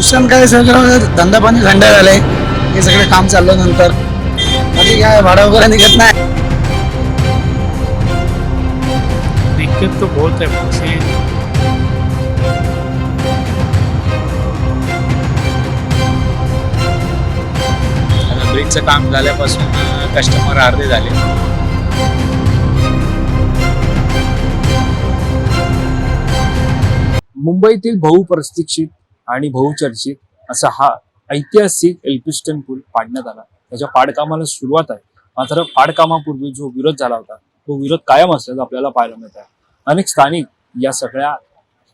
नुकसान काय सगळं धंदा पाणी थंड झालंय. हे सगळं काम चाललं नंतर. बाकी काय भाडं वगैरे निघत नाही. दिक्कत तो बहुत है ब्रिजचं काम झाल्यापासून कस्टमर अर्धे झाले. मुंबईतील बहुप्रतीक्षित आणि बहुचर्चित असा हा ऐतिहासिक एल्पिस्टन पूल पाडण्यात आला. त्याच्या पाडकामाला सुरुवात आहे. मात्र पाडकामापूर्वी जो विरोध झाला होता तो विरोध कायम असल्याचं आपल्याला पाहायला मिळत आहे. अनेक स्थानिक या सगळ्या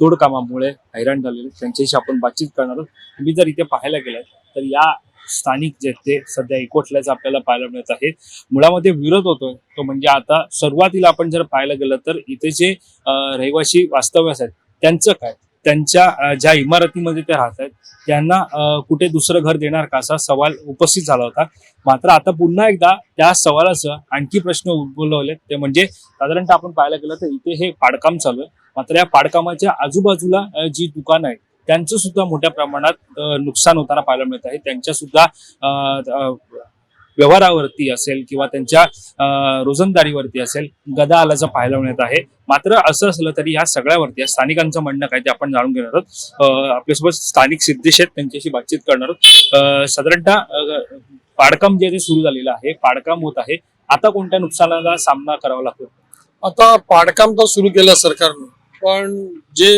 तोडकामामुळे हैराण झालेले त्यांच्याशी आपण बातचीत करणार आहोत. तुम्ही जर इथे पाहायला गेलात तर या स्थानिक जे ते सध्या एकवटल्याचं आपल्याला पाहायला मिळत आहे. मुळामध्ये विरोध होतोय तो म्हणजे आता सुरुवातीला आपण जर पाहायला गेलं तर इथे जे रहिवासी वास्तव्यास आहेत त्यांचं काय? त्यांच्या ज्या इमारतीमध्ये ते राहत आहेत त्यांना कुठे दुसरं घर देणार का असा सवाल उपस्थित झाला होता. मात्र आता पुन्हा एकदा त्या सवालाचं आणखी प्रश्न उद्भवले ते म्हणजे साधारणतः आपण पाहायला गेलं तर इथे हे पाडकाम चालू आहे. मात्र या पाडकामाच्या आजूबाजूला जी दुकानं आहेत त्यांचं सुद्धा मोठ्या प्रमाणात नुकसान होताना पाहायला मिळत आहे. त्यांच्या सुद्धा व्यवहारावरती असेल किंवा त्यांच्या रोजंदारीवरती असेल गदा आल्याचं पाहायला मिळत आहे. मात्र असं असलं तरी ह्या सगळ्यावरती या स्थानिकांचं म्हणणं काय ते आपण जाणून घेणार आहोत. आपल्यासोबत स्थानिक सिद्धेश आहेत त्यांच्याशी बातचीत करणार आहोत. साधारणतः पाडकाम जे आहे ते सुरू झालेलं आहे पाडकाम होत आहे. आता कोणत्या नुकसानाला सामना करावा लागतो? आता पाडकाम तर सुरू केलं सरकारनं पण जे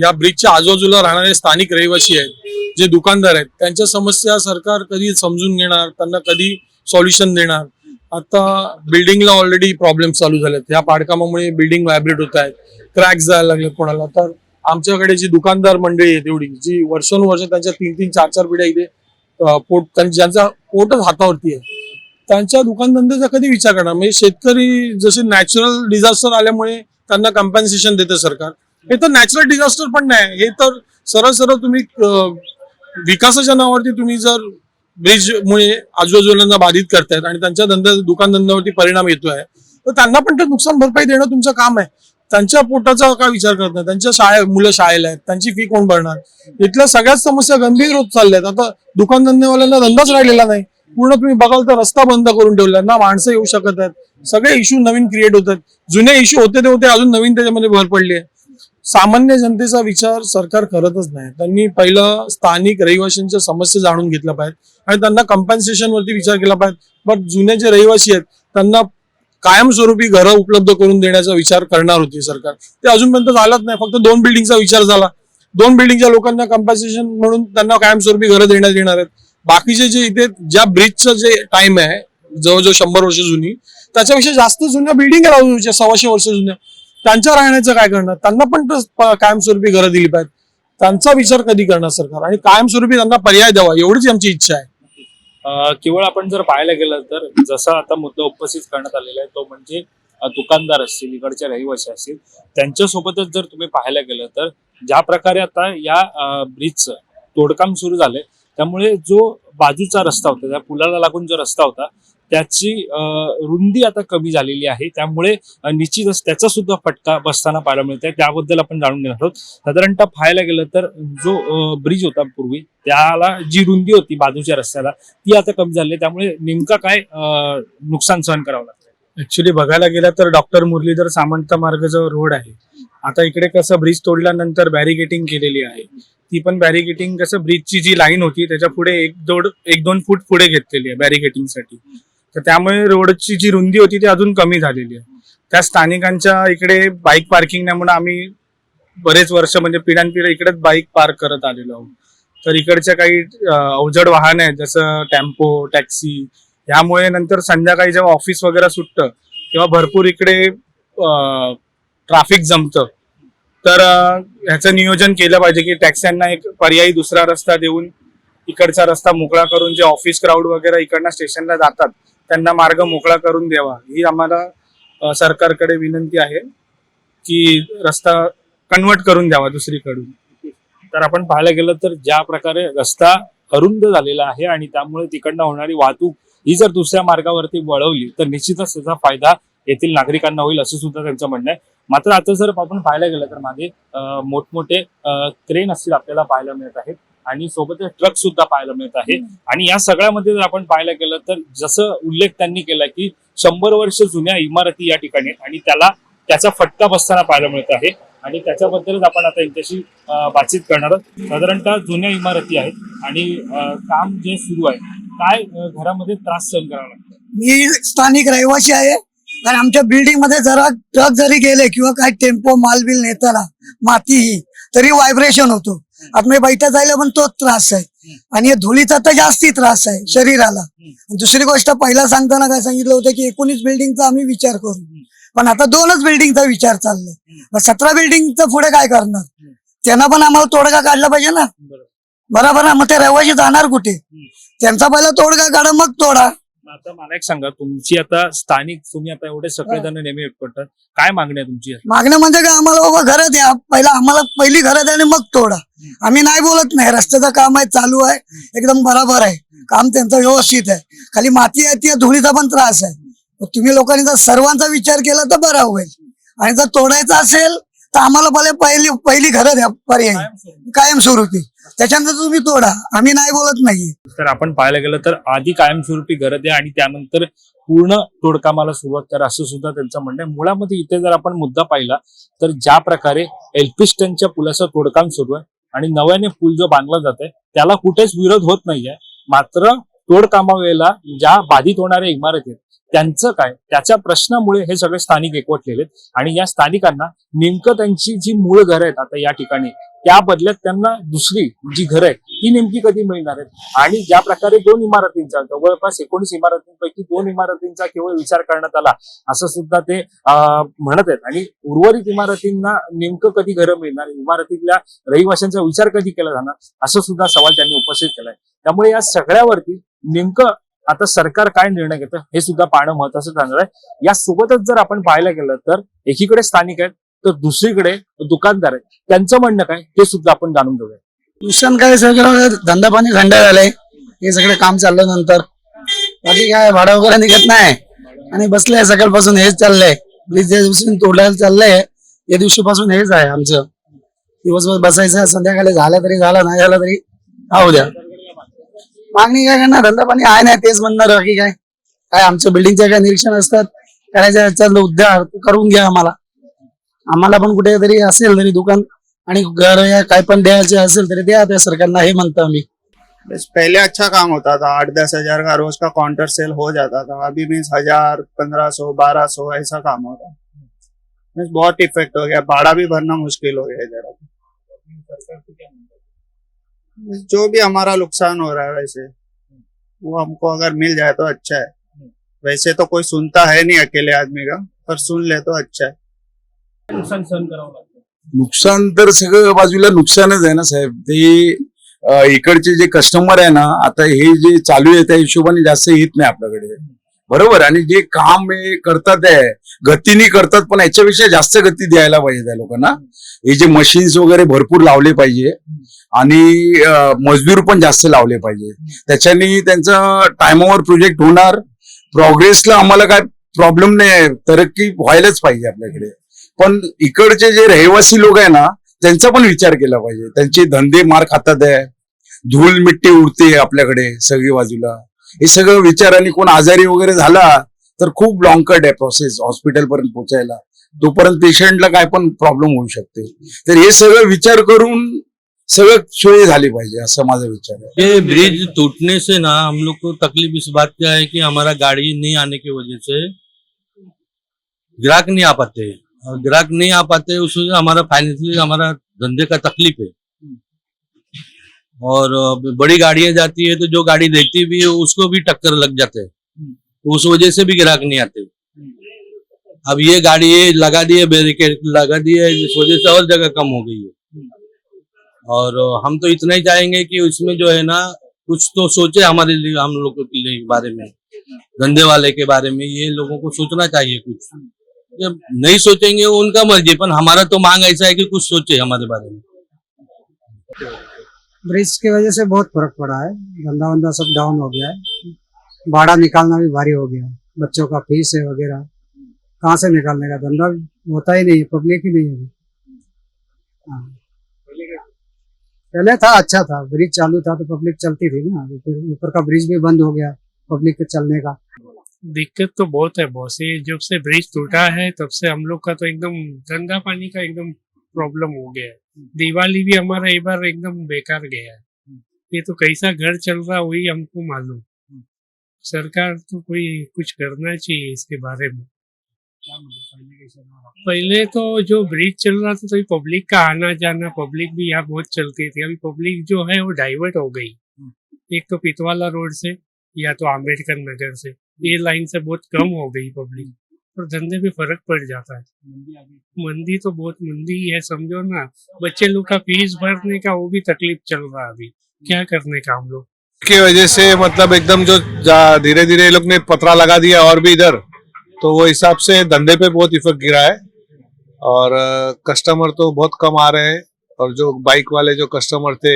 या ब्रिजच्या आजूबाजूला राहणारे स्थानिक रहिवासी आहेत जे दुकानदार आहेत त्यांच्या समस्या सरकार कधी समजून घेणार त्यांना कधी सॉल्युशन देणार? आता बिल्डिंगला ऑलरेडी प्रॉब्लेम चालू झालेत या पाडकामामुळे बिल्डिंग व्हायब्रेट होत आहेत. क्रॅक्स जायला लागले कोणाला. तर आमच्याकडे जी दुकानदार मंडळी आहे तेवढी जी वर्षानुवर्ष त्यांच्या तीन तीन चार चार पिढ्या इथे पोट ज्यांचा पोटच हातावरती आहे त्यांच्या दुकानधंद्याचा कधी विचार करणार? म्हणजे शेतकरी जसे नॅचरल डिझास्टर आल्यामुळे त्यांना कम्पन्सेशन देते सरकार. हे तर नॅचरल डिझास्टर पण नाही. हे तर सरळ सरळ तुम्ही विकासाच्या नावावरती तुम्ही जर ब्रिजमुळे आजूबाजूला बाधित करतायत आणि त्यांच्या धंदा दुकान धंद्यावरती परिणाम येतोय तर त्यांना पण ते नुकसान भरपाई देणं तुमचं काम आहे. त्यांच्या पोटाचा काय विचार करत नाही? त्यांच्या शाळे मुलं शाळेला आहेत. त्यांची फी कोण भरणार? इथल्या सगळ्याच समस्या गंभीर होत चालल्यात. आता दुकानधंदेवाल्यांना धंदाच राहिलेला नाही. पूर्ण तुम्ही बघाल तर रस्ता बंद करून ठेवला ना माणसं येऊ शकत आहेत. सगळे इश्यू नवीन क्रिएट होत आहेत. जुने इश्यू होते ते होते अजून नवीन त्याच्यामध्ये भर पडली आहे. सामान्य जनतेचा विचार सरकार करतच नाही. त्यांनी पहिलं स्थानिक रहिवाशांच्या समस्या जाणून घेतल्या पाहिजेत आणि त्यांना कम्पन्सेशन वरती विचार केला पाहिजे बट जुने जे रहिवासी आहेत त्यांना कायमस्वरूपी घरं उपलब्ध करून देण्याचा विचार करणार होती सरकार. ते अजूनपर्यंत झालाच नाही. फक्त दोन बिल्डिंगचा विचार झाला. दोन बिल्डिंगच्या लोकांना कम्पन्सेशन म्हणून त्यांना कायमस्वरूपी घरं देण्यात येणार आहेत. बाकीचे जे इथे ज्या ब्रिजचं जे टाइम आहे जवळजवळ शंभर वर्ष जुनी त्याच्यापेक्षा जास्त जुन्या बिल्डिंग लावूच्या सव्वाशे वर्ष जुन्या. त्यांच्या राहण्याचं काय करणार? त्यांना पण कायमस्वरूपी घरं दिली पाहिजे त्यांचा विचार कधी करणार सरकार? आणि कायमस्वरूपी त्यांना पर्याय द्यावा एवढीच आमची इच्छा आहे. केवळ आपण जर पाहायला गेलं तर जसा आता मुद्दा उपस्थित करण्यात आलेला आहे तो म्हणजे दुकानदार असतील इकडचे रहिवासी असतील त्यांच्यासोबतच जर तुम्ही पाहायला गेलं तर ज्या प्रकारे आता या ब्रिजचं तोडकाम सुरू झालंय त्यामुळे जो बाजूचा रस्ता होता त्या पुलाला लागून जो रस्ता होता त्याची रुंदी आता कमी झालेली आहे. त्यामुळे निश्चितच त्याचा सुद्धा फटका बसताना पाहायला मिळत आहे त्याबद्दल आपण जाणून घेणार आहोत. साधारणतः पाहायला गेलं तर जो ब्रिज होता पूर्वी त्याला जी रुंदी होती बाजूच्या रस्त्याला ती आता कमी झाली त्यामुळे नेमका काय नुकसान सहन करावं लागतं ऍक्च्युली बघायला गेलं तर डॉक्टर मुरलीधर सामंत मार्ग जो रोड आहे. आता इकडे कसं ब्रिज तोडल्यानंतर बॅरिगेटिंग केलेली आहे. ती पण बॅरिगेटिंग कसं ब्रिजची जी लाईन होती त्याच्या पुढे एक दोड एक दोन फूट पुढे घेतलेली आहे बॅरिगेटिंगसाठी तर त्यामुळे रोडची जी रुंदी होती ती अजून कमी झालेली आहे. त्या स्थानिकांच्या इकडे बाईक पार्किंग म्हणून आम्ही बरेच वर्ष म्हणजे पिढ्यानपिढ्या इकडेच बाईक पार्क करत आलेलो आहोत. तर इकडच्या काही अवजड वाहन आहेत जसं टेम्पो टॅक्सी ह्यामुळे नंतर संध्याकाळी जेव्हा ऑफिस वगैरे सुटतं तेव्हा भरपूर इकडे ट्रॅफिक जमतं. तर ह्याचं नियोजन केलं पाहिजे की टॅक्स्यांना एक पर्यायी दुसरा रस्ता देऊन इकडचा रस्ता मोकळा करून जे ऑफिस क्राऊड वगैरे इकडनं स्टेशनला जातात त्यांना मार्ग मोकळा करून द्यावा ही आम्हाला सरकारकडे विनंती आहे की रस्ता कन्वर्ट करून द्यावा दुसरीकडून. तर आपण पाहायला गेलं तर ज्या प्रकारे रस्ता अरुंद झालेला आहे आणि त्यामुळे तिकडनं होणारी वाहतूक ही जर दुसऱ्या मार्गावरती वळवली तर निश्चितच त्याचा फायदा येथील नागरिकांना होईल असं सुद्धा त्यांचं म्हणणं आहे. मात्र आता जर आपण पाहायला गेलं तर मागे मोठमोठे क्रेन असतील आपल्याला पाहायला मिळत आहेत. आणि सोबतच ट्रक सुद्धा पाहायला मिळत आहे. आणि या सगळ्यामध्ये जर आपण पाहायला गेलं तर जसं उल्लेख त्यांनी केला की शंभर वर्ष जुन्या इमारती या ठिकाणी आणि त्याला त्याचा फटका बसताना पाहायला मिळत आहे. आणि त्याच्याबद्दलच आपण आता यांच्याशी बातचीत करणार आहोत. साधारणतः जुन्या इमारती आहेत आणि काम जे सुरू आहे काय घरामध्ये त्रास सहन करावा लागतो? मी स्थानिक रहिवासी आहे. आणि आमच्या बिल्डिंगमध्ये जरा ट्रक जरी गेले किंवा काही टेम्पो मालबिल नेताना माती ही तरी व्हायब्रेशन होतो. आता मी बैठा जायला पण तोच त्रास आहे. आणि या धुलीचा तर जास्ती त्रास आहे शरीराला. दुसरी गोष्ट पहिला सांगताना काय सांगितलं होतं की एकोणीस बिल्डिंगचा आम्ही विचार करू. पण आता दोनच बिल्डिंगचा विचार चाललाय. मग सतरा बिल्डिंगचं पुढे काय करणार? त्यांना पण आम्हाला तोडगा काढला पाहिजे ना. बरोबर. ना? मग ते रहिवासी जाणार कुठे? त्यांचा पहिला तोडगा काढा मग तोडा. आता मला एक सांगा तुमची आता स्थानिक तुम्ही आता एवढे सगळेजण नेहमी करतात काय मागणी आहे तुमची? मागणं म्हणजे काय आम्हाला बाबा घरं द्या. पहिला आम्हाला पहिली घरं द्या आणि मग तोडा. आम्ही नाही बोलत नाही. रस्त्याचं काम आहे चालू आहे. एकदम बराबर आहे. काम त्यांचं व्यवस्थित आहे. खाली माती आहे ती धुळीचा पण त्रास आहे. तुम्ही लोकांनी जर सर्वांचा विचार केला तर बरा होईल. आणि जर तोडायचं असेल तर आम्हाला पहिले पहिली पहिली घरं द्या पर्याय. कायमस्वरूपी. त्याच्यानंतर तुम्ही तोडा. आम्ही नाही बोलत नाही तर आपण पाहायला गेलं तर आधी कायमस्वरूपी घर द्या आणि त्यानंतर पूर्ण तोडकामाला सुरुवात करा असं सुद्धा त्यांचं म्हणणं आहे. मुळामध्ये इथे जर आपण मुद्दा पाहिला तर ज्या प्रकारे एल्पिस्टनच्या पुलाचं तोडकाम सुरू आहे आणि नव्याने पूल जो बांधला जात आहे त्याला कुठेच विरोध होत नाहीये. मात्र तोडकामावेळेला ज्या बाधित होणाऱ्या इमारती आहेत त्यांचं काय? त्याच्या प्रश्नामुळे हे सगळे स्थानिक एकवटलेले आहेत. आणि या स्थानिकांना नेमकं त्यांची जी मूळ घरं आहेत आता या ठिकाणी त्या बदल्यात त्यांना दुसरी जी घरं आहेत ती नेमकी कधी मिळणार आहेत? आणि ज्या प्रकारे दोन इमारतींचा जवळपास एकोणीस इमारतींपैकी दोन इमारतींचा केवळ विचार करण्यात आला असं सुद्धा ते म्हणत आहेत. आणि उर्वरित इमारतींना नेमकं कधी घरं मिळणार इमारतीतल्या रहिवाशांचा विचार कधी केला जाणार? असं सुद्धा सवाल त्यांनी उपस्थित केलाय. त्यामुळे या सगळ्यावरती नेमकं आता सरकार काय निर्णय घेतं हे सुद्धा पाहणं महत्वाचं ठरणार आहे. यासोबतच जर आपण पाहायला गेलं तर एकीकडे स्थानिक आहेत तर दुसरीकडे दुकानदार आहेत. त्यांचं म्हणणं काय? ते सुद्धा आपण जाणून घेऊया नुकसान काय? सगळं धंदा पाणी थंड झालंय. हे सगळं काम चाललं नंतर. बाकी काय? भाडं वगैरे निघत नाही. आणि बसलंय सकाळपासून. हेच चाललंय. ब्रिज ज्या दिवशी तोडायला चाललंय या दिवशीपासून हेच आहे आमचं. दिवसभर बसायचं संध्याकाळी झालं तरी झालं नाही झालं तरी राहू द्या. मागणी काय करणार? धंदा पाणी आहे नाही तेच म्हणणार बाकी काय? काय आमच्या बिल्डिंगचे काय निरीक्षण असतात? करायच्या उद्धार करून घ्या आम्हाला. पण कुठेतरी असेल तरी दुकान घर या काय तरी हे बस, पहले अच्छा काम होता था आठ दस हज़ार का रोज का काउंटर सेल हो जाता था अभी मीन्स हज़ार पंद्रह सौ बारह सौ ऐसा काम हो रहा है बहुत इफ़ेक्ट हो गया. भाड़ा भी भरना मुश्किल हो गया जरा. जो भी हमारा नुकसान हो रहा है वैसे, वो हमको अगर मिल जाए तो अच्छा है. वैसे तो कोई सुनता है नहीं अकेले आदमी का, पर सुन ले तो अच्छा है. नुकसान सहन करावं लागतं? नुकसान तर सगळं बाजूला नुकसानच आहे ना साहेब. ते इकडचे जे कस्टमर आहे ना आता हे जे चालू आहे त्या हिशोबाने जास्त येत नाही आपल्याकडे. बरोबर. आणि जे काम हे करतात आहे गतीने करतात पण याच्यापेक्षा जास्त गती द्यायला पाहिजे त्या लोकांना. हे जे मशीन्स वगैरे भरपूर लावले पाहिजे. आणि मजदूर पण जास्त लावले पाहिजे. त्याच्याने त्यांचा टायमावर प्रोजेक्ट होणार. प्रोग्रेसला आम्हाला काय प्रॉब्लेम नाही आहे. तरक्की व्हायलाच पाहिजे आपल्याकडे. पण इकडचे जे रहिवासी लोक आहे ना त्यांचा पण विचार केला पाहिजे. त्यांचे धंदे मार खातात आहे. धूल मिट्टी उडते आपल्याकडे सगळी बाजूला. हे सगळं विचाराने कोण आजारी वगैरे झाला तर खूप लॉंग कट आहे प्रोसेस हॉस्पिटल पर्यंत पोहोचायला. तोपर्यंत पेशंटला काय पण प्रॉब्लेम होऊ शकते. तर हे सगळं विचार करून सगळं सोय झाली पाहिजे असं माझा विचार आहे. ये ब्रिज टूटने से ना हम लोग को तकलीफ इस बात का है कि हमारा गाड़ी नहीं आने की वजह से ग्राहक नहीं आ पाते. ग्राहक नहीं आ पाते उस हमारा फाइनेंशियली हमारा धंधे का तकलीफ़ है। और बड़ी गाड़ियाँ जाती है तो जो गाड़ी देती भी है उसको भी टक्कर लग जाते हैं। तो उस वजह से भी ग्राहक नहीं आते। अब ये गाड़ी ये लगा दिए बैरिकेड लगा दिए इस वजह से और जगह कम हो गई है। और हम तो इतना ही चाहेंगे कि उसमें जो है ना कुछ तो सोचे हमारे लिए हम लोगों के लिए बारे में धंधे वाले के बारे में ये लोगों को सोचना चाहिए कुछ। जब नहीं सोचेंगे, उनका मर्ज़ी, पर हमारा तो मांग ऐसा है कि कुछ सोचे हमारे बारे में। ब्रिज की वजह से बहुत फ़र्क पड़ा है। धंधा वंदा सब डाउन हो गया है। भाड़ा निकालना भी भारी हो गया बच्चों का फ़ीस है वगैरह। कहाँ से निकालने का? धंधा होता ही नहीं पब्लिक ही नहीं है। हाँ। पहले था अच्छा था। ब्रिज चालू था तो पब्लिक चलती थी ना। ऊपर का ब्रिज भी बंद हो गया पब्लिक के चलने का। दिक्कत तो बहुत है, बहुत से। जब से ब्रिज टूटा है, तब से हम लोग का तो एकदम गंदा पानी का एकदम प्रॉब्लम हो गया है। दिवाली भी हमारा एक बार एकदम बेकार गया है। ये तो कैसा घर चल रहा वही हमको मालूम। सरकार तो कोई कुछ करना चाहिए इसके बारे में। पहले तो जो ब्रिज चल रहा था तो पब्लिक का आना जाना पब्लिक भी यहाँ बहुत चलती थी। अभी पब्लिक जो है, वो डाइवर्ट हो गई। एक तो पितवाला रोड से, या तो आम्बेडकर नगर से। ये लाइन से बहुत कम हो गई पब्लिक और धंधे में फ़र्क पड़ जाता है। मंदी तो बहुत मंदी है समझो ना। बच्चे लोग का फ़ीस भरने का वो भी तकलीफ़ चल रहा है अभी। क्या करने का हम लोग? की वजह से मतलब एकदम जो धीरे धीरे लोग ने पतरा लगा दिया और भी इधर। तो वो हिसाब से धंधे पे बहुत इफ़ेक्ट गिरा है। और कस्टमर तो बहुत कम आ रहे हैं। और जो बाइक वाले जो कस्टमर थे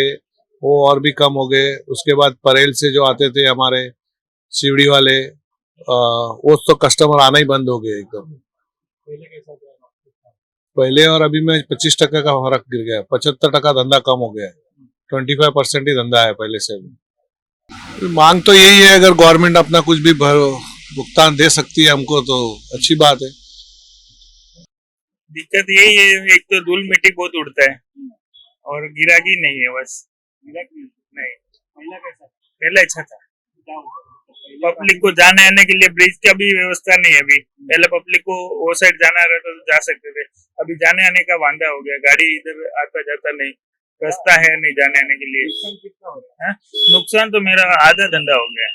वो और भी कम हो गए। उसके बाद परेल से जो आते थे हमारे सीवड़ी वाले वो तो कस्टमर आना ही बंद हो गए एकदम। पहले और अभी में पच्चीस टका का फ़र्क गिर गया पचहत्तर टका धंधा कम हो गया। है ट्वेंटी फाइव परसेंट ही धंधा है पहले से अभी मांग तो यही है अगर गवर्नमेंट अपना कुछ भी भुगतान दे सकती है हमको तो अच्छी बात है। दिक्कत यही है एक तो धूल मिट्टी बहुत उड़ता है और गिराकी नहीं है बस। नहीं पहले अच्छा था। पब्लिक को जाने आने के लिए ब्रिज का भी व्यवस्था नहीं है अभी। पहले पब्लिक को वो साइड जाना रहता तो जा सकते थे। अभी जाने आने का वांदा हो गया। गाड़ी इधर आता जाता नहीं। रास्ता है नहीं जाने आने के लिए। हाँ? नुकसान तो मेरा आधा धंधा हो गया।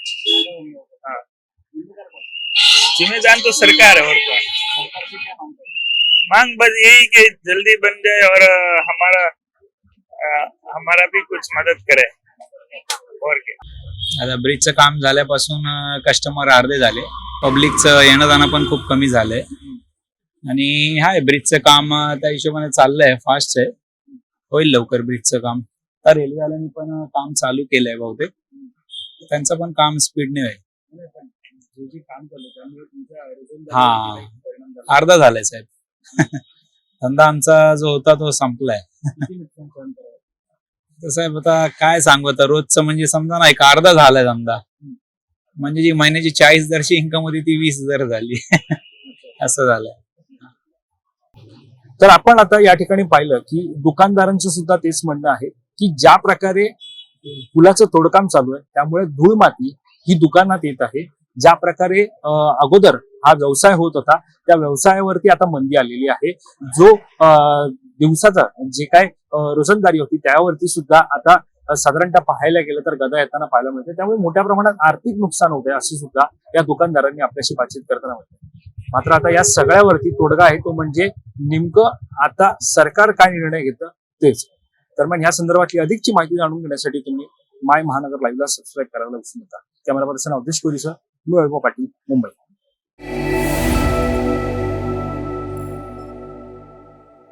हाँ। जिम्मेदार तो सरकार है और कौन मांग बस यही कि जल्दी बन जाए और हमारा अ, हमारा भी कुछ मदद करे। और क्या? आता ब्रिजचं काम झाल्यापासून कस्टमर अर्धे झाले. पब्लिकचं येणं जाणं पण खूप कमी झालंय. आणि हाय ब्रिजचं काम त्या हिशोबाने चाललंय फास्ट आहे. होईल लवकर ब्रिजचं काम. तर रेल्वेवाल्यांनी पण काम चालू केलंय बहुतेक. त्यांचं पण काम स्पीडने होईल. हा अर्धा झालाय साहेब. धंदा आमचा जो होता तो संपलाय. तर साहेब आता काय सांगू? आता रोजचं म्हणजे समजा ना एक अर्धा झालाय समजा. म्हणजे जी महिन्याची चाळीस हजारची इन्कम होती ती वीस हजार झाली. असं झालंय. तर आपण आता या ठिकाणी पाहिलं की दुकानदारांचं सुद्धा तेच म्हणणं आहे की ज्या प्रकारे पुलाचं तोडकाम चालू आहे त्यामुळे धूळ माती ही दुकानात येत आहे. ज्या प्रकारे अगोदर हा व्यवसाय होत होता त्या व्यवसायावरती आता मंदी आलेली आहे. जो दिवसाचा जे काय रोजंदारी होती त्यावरती सुद्धा आता साधारणतः पाहायला गेलं तर गदा येताना पाहायला मिळते. त्यामुळे मोठ्या प्रमाणात आर्थिक नुकसान होते असे सुद्धा या दुकानदारांनी आपल्याशी बातचीत करताना म्हटलं मात्र आता या सगळ्यावरती तोडगा आहे तो म्हणजे नेमकं आता सरकार काय निर्णय घेतं तेच. तर मग संदर्भातली अधिकची माहिती जाणून घेण्यासाठी तुम्ही माय महानगर लाईव्हला सबस्क्राईब करायला विसरू नका. कॅमेरा पर्सन अवधेश कोरीसह मी वैभव पाटील मुंबई.